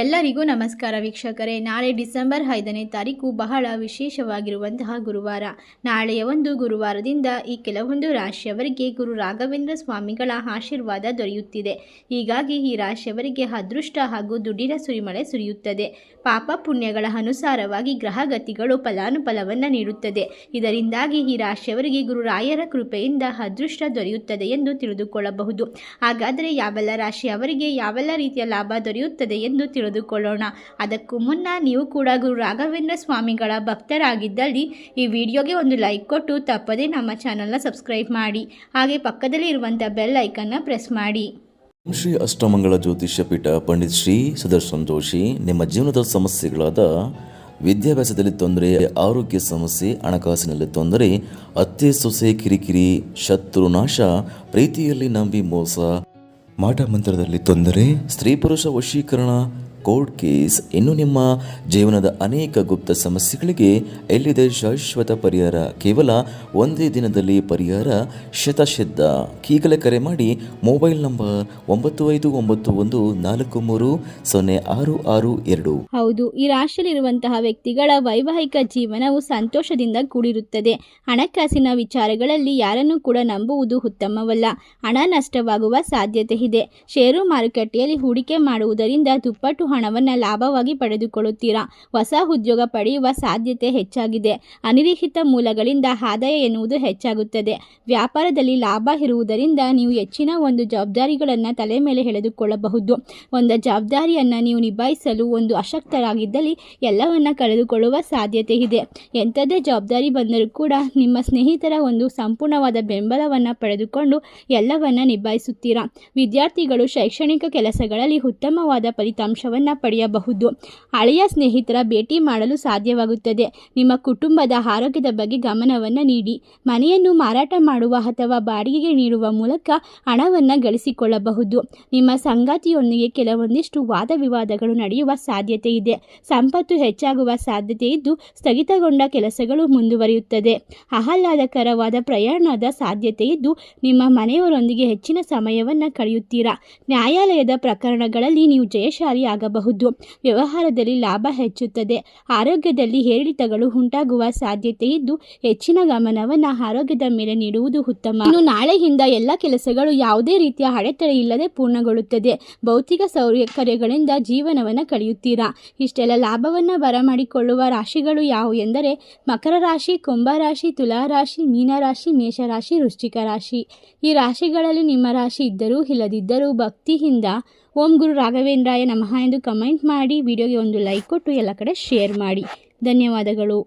ಎಲ್ಲರಿಗೂ ನಮಸ್ಕಾರ ವೀಕ್ಷಕರೇ. ನಾಳೆ ಡಿಸೆಂಬರ್ ಐದನೇ ತಾರೀಕು ಬಹಳ ವಿಶೇಷವಾಗಿರುವಂತಹ ಗುರುವಾರ. ನಾಳೆಯ ಒಂದು ಗುರುವಾರದಿಂದ ಈ ಕೆಲವೊಂದು ರಾಶಿಯವರಿಗೆ ಗುರು ರಾಘವೇಂದ್ರ ಸ್ವಾಮಿಗಳ ಆಶೀರ್ವಾದ ದೊರೆಯುತ್ತಿದೆ. ಹೀಗಾಗಿ ಈ ರಾಶಿಯವರಿಗೆ ಅದೃಷ್ಟ ಹಾಗೂ ದುಡ್ಡಿನ ಸುರಿಮಳೆ ಸುರಿಯುತ್ತದೆ. ಪಾಪ ಪುಣ್ಯಗಳ ಅನುಸಾರವಾಗಿ ಗ್ರಹಗತಿಗಳು ಫಲಾನುಫಲವನ್ನು ನೀಡುತ್ತದೆ. ಇದರಿಂದಾಗಿ ಈ ರಾಶಿಯವರಿಗೆ ಗುರುರಾಯರ ಕೃಪೆಯಿಂದ ಅದೃಷ್ಟ ದೊರೆಯುತ್ತದೆ ಎಂದು ತಿಳಿದುಕೊಳ್ಳಬಹುದು. ಹಾಗಾದರೆ ಯಾವೆಲ್ಲ ರಾಶಿಯವರಿಗೆ ಯಾವೆಲ್ಲ ರೀತಿಯ ಲಾಭ ದೊರೆಯುತ್ತದೆ ಎಂದು ತಿಳಿದುಕೊಳ್ಳೋಣ. ಅದಕ್ಕೂ ಮುನ್ನ ನೀವು ಕೂಡ ಗುರು ರಾಘವೇಂದ್ರ ಸ್ವಾಮಿಗಳ ಭಕ್ತರಾಗಿದ್ದಲ್ಲಿ ಈ ವಿಡಿಯೋಗೆ ಒಂದು ಲೈಕ್ ಕೊಟ್ಟು ತಪ್ಪದೇ ನಮ್ಮ ಚಾನಲ್ನ ಸಬ್ಸ್ಕ್ರೈಬ್ ಮಾಡಿ. ಹಾಗೆ ಪಕ್ಕದಲ್ಲಿ ಇರುವಂಥ ಬೆಲ್ ಐಕನ್ನ ಪ್ರೆಸ್ ಮಾಡಿ. ಶ್ರೀ ಅಷ್ಟಮಂಗಳ ಜ್ಯೋತಿಷ್ಯ ಪೀಠ ಪಂಡಿತ್ ಶ್ರೀ ಸುದರ್ಶನ್ ಜೋಶಿ ನಿಮ್ಮ ಜೀವನದ ಸಮಸ್ಯೆಗಳಾದ ವಿದ್ಯಾಭ್ಯಾಸದಲ್ಲಿ ತೊಂದರೆ, ಆರೋಗ್ಯ ಸಮಸ್ಯೆ, ಹಣಕಾಸಿನಲ್ಲಿ ತೊಂದರೆ ಅತ್ತೆ ಸೊಸೆ ಕಿರಿಕಿರಿ, ಶತ್ರು ನಾಶ, ಪ್ರೀತಿಯಲ್ಲಿ ನಂಬಿ ಮೋಸ, ಮಾಟ ಮಂತ್ರದಲ್ಲಿ ತೊಂದರೆ, ಸ್ತ್ರೀ ಪುರುಷ ವಶೀಕರಣ ಕೋರ್ಟ್ ಕೇಸ್ ಇನ್ನು ನಿಮ್ಮ ಜೀವನದ ಅನೇಕ ಗುಪ್ತ ಸಮಸ್ಯೆಗಳಿಗೆ ಎಲ್ಲಿದೆ ಶಾಶ್ವತ ಪರಿಹಾರ? ಕೇವಲ ಒಂದೇ ದಿನದಲ್ಲಿ ಪರಿಹಾರ? ಶತಸಿದ್ಧ ಈಗಲೇ ಕರೆ ಮಾಡಿ ಮೊಬೈಲ್ ನಂಬರ್ ಒಂಬತ್ತು ಐದು ಒಂಬತ್ತು ಒಂದು ನಾಲ್ಕು ಮೂರು ಸೊನ್ನೆ ಆರು ಆರು ಎರಡು. ಹೌದು, ಈ ರಾಶಿಯಲ್ಲಿರುವಂತಹ ವ್ಯಕ್ತಿಗಳ ವೈವಾಹಿಕ ಜೀವನವು ಸಂತೋಷದಿಂದ ಕೂಡಿರುತ್ತದೆ. ಹಣಕಾಸಿನ ವಿಚಾರಗಳಲ್ಲಿ ಯಾರನ್ನೂ ಕೂಡ ನಂಬುವುದು ಉತ್ತಮವಲ್ಲ. ಹಣ ನಷ್ಟವಾಗುವ ಸಾಧ್ಯತೆ ಇದೆ. ಷೇರು ಮಾರುಕಟ್ಟೆಯಲ್ಲಿ ಹೂಡಿಕೆ ಮಾಡುವುದರಿಂದ ದುಪ್ಪಟ್ಟು ಹಣವನ್ನು ಲಾಭವಾಗಿ ಪಡೆದುಕೊಳ್ಳುತ್ತೀರಾ? ಹೊಸ ಉದ್ಯೋಗ ಪಡೆಯುವ ಸಾಧ್ಯತೆ ಹೆಚ್ಚಾಗಿದೆ. ಅನಿರೀಕ್ಷಿತ ಮೂಲಗಳಿಂದ ಆದಾಯ ಎನ್ನುವುದು ಹೆಚ್ಚಾಗುತ್ತದೆ. ವ್ಯಾಪಾರದಲ್ಲಿ ಲಾಭ ಇರುವುದರಿಂದ ನೀವು ಹೆಚ್ಚಿನ ಒಂದು ಜವಾಬ್ದಾರಿಗಳನ್ನು ತಲೆ ಮೇಲೆ ಎಳೆದುಕೊಳ್ಳಬಹುದು. ಒಂದು ಜವಾಬ್ದಾರಿಯನ್ನು ನೀವು ನಿಭಾಯಿಸಲು ಒಂದು ಅಶಕ್ತರಾಗಿದ್ದಲ್ಲಿ ಎಲ್ಲವನ್ನ ಕಳೆದುಕೊಳ್ಳುವ ಸಾಧ್ಯತೆ ಇದೆ. ಎಂಥದ್ದೇ ಜವಾಬ್ದಾರಿ ಬಂದರೂ ಕೂಡ ನಿಮ್ಮ ಸ್ನೇಹಿತರ ಒಂದು ಸಂಪೂರ್ಣವಾದ ಬೆಂಬಲವನ್ನು ಪಡೆದುಕೊಂಡು ಎಲ್ಲವನ್ನ ನಿಭಾಯಿಸುತ್ತೀರಾ? ವಿದ್ಯಾರ್ಥಿಗಳು ಶೈಕ್ಷಣಿಕ ಕೆಲಸಗಳಲ್ಲಿ ಉತ್ತಮವಾದ ಫಲಿತಾಂಶವನ್ನು ಪಡೆಯಬಹುದು. ಹಳೆಯ ಸ್ನೇಹಿತರ ಭೇಟಿ ಮಾಡಲು ಸಾಧ್ಯವಾಗುತ್ತದೆ. ನಿಮ್ಮ ಕುಟುಂಬದ ಆರೋಗ್ಯದ ಬಗ್ಗೆ ಗಮನವನ್ನು ನೀಡಿ. ಮನೆಯನ್ನು ಮಾರಾಟ ಮಾಡುವ ಅಥವಾ ಬಾಡಿಗೆಗೆ ನೀಡುವ ಮೂಲಕ ಹಣವನ್ನು ಗಳಿಸಿಕೊಳ್ಳಬಹುದು. ನಿಮ್ಮ ಸಂಗಾತಿಯೊಂದಿಗೆ ಕೆಲವೊಂದಿಷ್ಟು ವಾದ ವಿವಾದಗಳು ನಡೆಯುವ ಸಾಧ್ಯತೆ ಇದೆ. ಸಂಪತ್ತು ಹೆಚ್ಚಾಗುವ ಸಾಧ್ಯತೆ ಇದ್ದು ಸ್ಥಗಿತಗೊಂಡ ಕೆಲಸಗಳು ಮುಂದುವರಿಯುತ್ತದೆ. ಆಹ್ಲಾದಕರವಾದ ಪ್ರಯಾಣದ ಸಾಧ್ಯತೆ ಇದ್ದು ನಿಮ್ಮ ಮನೆಯವರೊಂದಿಗೆ ಹೆಚ್ಚಿನ ಸಮಯವನ್ನು ಕಳೆಯುತ್ತೀರಾ? ನ್ಯಾಯಾಲಯದ ಪ್ರಕರಣಗಳಲ್ಲಿ ನೀವು ಜಯಶಾಲಿ ಆಗಬಹುದು ವ್ಯವಹಾರದಲ್ಲಿ ಲಾಭ ಹೆಚ್ಚುತ್ತದೆ. ಆರೋಗ್ಯದಲ್ಲಿ ಏರಿಳಿತಗಳು ಉಂಟಾಗುವ ಸಾಧ್ಯತೆ ಇದ್ದು, ಹೆಚ್ಚಿನ ಗಮನವನ್ನು ಆರೋಗ್ಯದ ಮೇಲೆ ನೀಡುವುದು ಉತ್ತಮ. ಇನ್ನು ನಾಳೆಯಿಂದ ಎಲ್ಲ ಕೆಲಸಗಳು ಯಾವುದೇ ರೀತಿಯ ಅಡೆತಡೆ ಇಲ್ಲದೆ ಪೂರ್ಣಗೊಳ್ಳುತ್ತದೆ. ಭೌತಿಕ ಸೌಕರ್ಯಗಳಿಂದ ಜೀವನವನ್ನು ಕಳೆಯುತ್ತೀರಾ? ಇಷ್ಟೆಲ್ಲ ಲಾಭವನ್ನು ಬರಮಾಡಿಕೊಳ್ಳುವ ರಾಶಿಗಳು ಯಾವುವು ಎಂದರೆ, ಮಕರ ರಾಶಿ, ಕುಂಭ ರಾಶಿ, ತುಲಾ ರಾಶಿ ಮೀನರಾಶಿ ಮೇಷರಾಶಿ ವೃಶ್ಚಿಕ ರಾಶಿ. ಈ ರಾಶಿಗಳಲ್ಲಿ ನಿಮ್ಮ ರಾಶಿ ಇದ್ದರೂ, ಇಲ್ಲದಿದ್ದರೂ ಭಕ್ತಿಯಿಂದ ಓಂ ಗುರು ರಾಘವೇಂದ್ರಾಯ ನಮಃ ಎಂದು ಕಮೆಂಟ್ ಮಾಡಿ, ವಿಡಿಯೋಗೆ ಒಂದು ಲೈಕ್ ಕೊಟ್ಟು ಎಲ್ಲ ಕಡೆ ಶೇರ್ ಮಾಡಿ. ಧನ್ಯವಾದಗಳು.